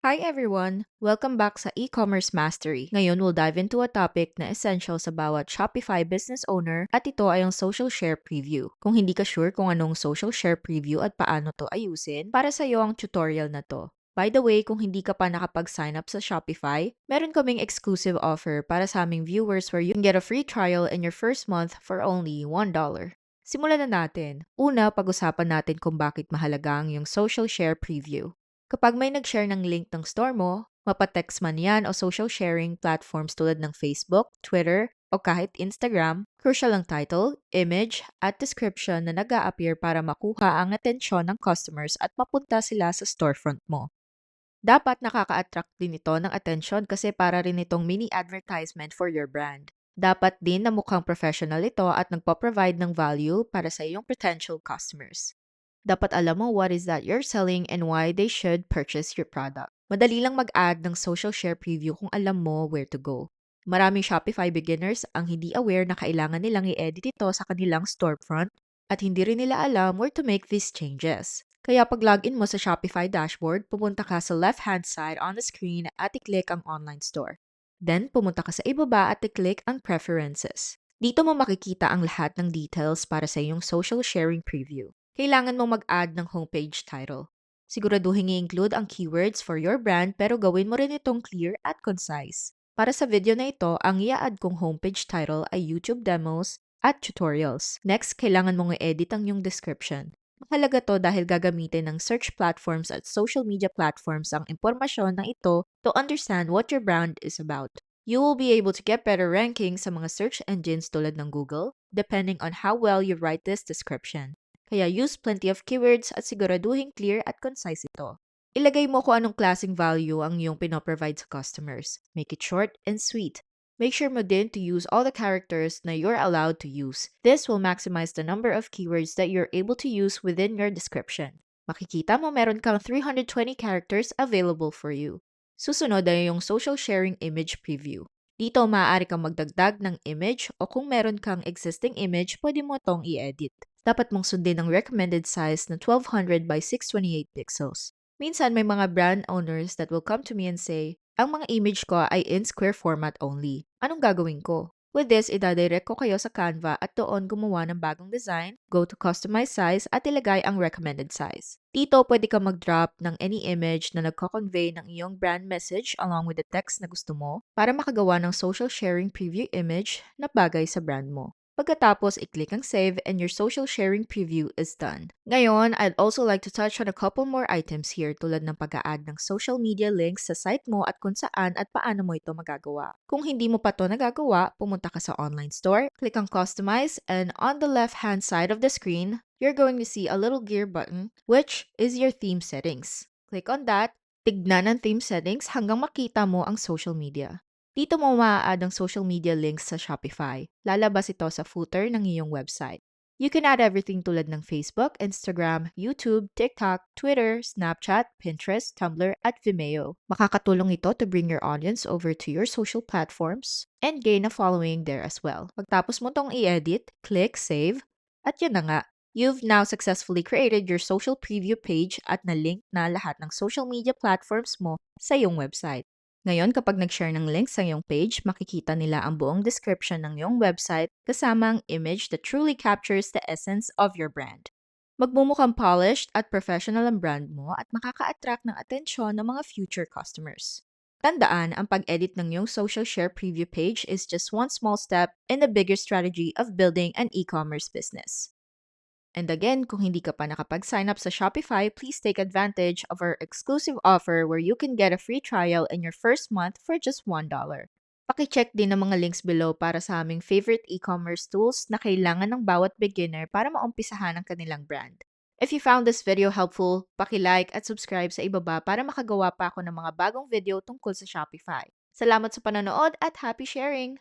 Hi everyone! Welcome back sa E-Commerce Mastery. Ngayon, we'll dive into a topic na essential sa bawat Shopify business owner at ito ay ang social share preview. Kung hindi ka sure kung anong social share preview at paano to ayusin, para sa iyo ang tutorial na to. By the way, kung hindi ka pa nakapag-sign up sa Shopify, meron kaming exclusive offer para sa aming viewers where you can get a free trial in your first month for only $1. Simulan na natin. Una, pag-usapan natin kung bakit mahalaga ang yung social share preview. Kapag may nag-share ng link ng store mo, mapatext man yan o social sharing platforms tulad ng Facebook, Twitter, o kahit Instagram, crucial ang title, image, at description na nag appear para makuha ang atensyon ng customers at mapunta sila sa storefront mo. Dapat nakaka-attract din ito ng attention kasi para rin itong mini advertisement for your brand. Dapat din na mukhang professional ito at nagpo-provide ng value para sa iyong potential customers. Dapat alam mo what is that you're selling and why they should purchase your product. Madali lang mag-add ng social share preview kung alam mo where to go. Maraming Shopify beginners ang hindi aware na kailangan nilang i-edit ito sa kanilang storefront at hindi rin nila alam where to make these changes. Kaya pag login mo sa Shopify dashboard, pumunta ka sa left-hand side on the screen at i-click ang online store. Then, pumunta ka sa ibaba at i-click ang preferences. Dito mo makikita ang lahat ng details para sa iyong social sharing preview kailangan mong mag-add ng homepage title. Siguraduhin i-include ang keywords for your brand pero gawin mo rin itong clear at concise. Para sa video na ito, ang i-add kong homepage title ay YouTube demos at tutorials. Next, kailangan mong i-edit ang yung description. Mahalaga to dahil gagamitin ng search platforms at social media platforms ang impormasyon ng ito to understand what your brand is about. You will be able to get better rankings sa mga search engines tulad ng Google, depending on how well you write this description. Kaya use plenty of keywords at siguraduhin clear at concise ito. Ilagay mo kung anong klaseng value ang iyong pinoprovide sa customers. Make it short and sweet. Make sure mo din to use all the characters na you're allowed to use. This will maximize the number of keywords that you're able to use within your description. Makikita mo meron kang 320 characters available for you. Susunod ay yung social sharing image preview. Dito, maaari kang magdagdag ng image o kung meron kang existing image, pwede mo itong i-edit dapat mong sundin ang recommended size na 1200 by 628 pixels. Minsan may mga brand owners that will come to me and say, ang mga image ko ay in square format only. Anong gagawin ko? With this, idadirect ko kayo sa Canva at doon gumawa ng bagong design, go to customize size at ilagay ang recommended size. Dito, pwede ka mag-drop ng any image na nagko-convey ng iyong brand message along with the text na gusto mo para makagawa ng social sharing preview image na bagay sa brand mo. Pagkatapos, i-click ang save and your social sharing preview is done. Ngayon, I'd also like to touch on a couple more items here tulad ng pag-add ng social media links sa site mo at kung saan at paano mo ito magagawa. Kung hindi mo pa to nagagawa, pumunta ka sa online store, click on customize, and on the left-hand side of the screen, you're going to see a little gear button, which is your theme settings. Click on that, tignan ang theme settings hanggang makita mo ang social media. Dito mo maa-add ang social media links sa Shopify. Lalabas ito sa footer ng iyong website. You can add everything tulad ng Facebook, Instagram, YouTube, TikTok, Twitter, Snapchat, Pinterest, Tumblr, at Vimeo. Makakatulong ito to bring your audience over to your social platforms and gain a following there as well. Pagtapos mo tong i-edit, click Save, at yun na nga. You've now successfully created your social preview page at na-link na lahat ng social media platforms mo sa iyong website. Ngayon, kapag nag-share ng link sa iyong page, makikita nila ang buong description ng iyong website kasama ang image that truly captures the essence of your brand. Magmumukhang polished at professional ang brand mo at makaka-attract ng atensyon ng mga future customers. Tandaan, ang pag-edit ng iyong social share preview page is just one small step in the bigger strategy of building an e-commerce business. And again, kung hindi ka pa nakapag-sign up sa Shopify, please take advantage of our exclusive offer where you can get a free trial in your first month for just $1. Paki-check din ang mga links below para sa aming favorite e-commerce tools na kailangan ng bawat beginner para maumpisahan ang kanilang brand. If you found this video helpful, paki-like at subscribe sa ibaba para makagawa pa ako ng mga bagong video tungkol sa Shopify. Salamat sa panonood at happy sharing!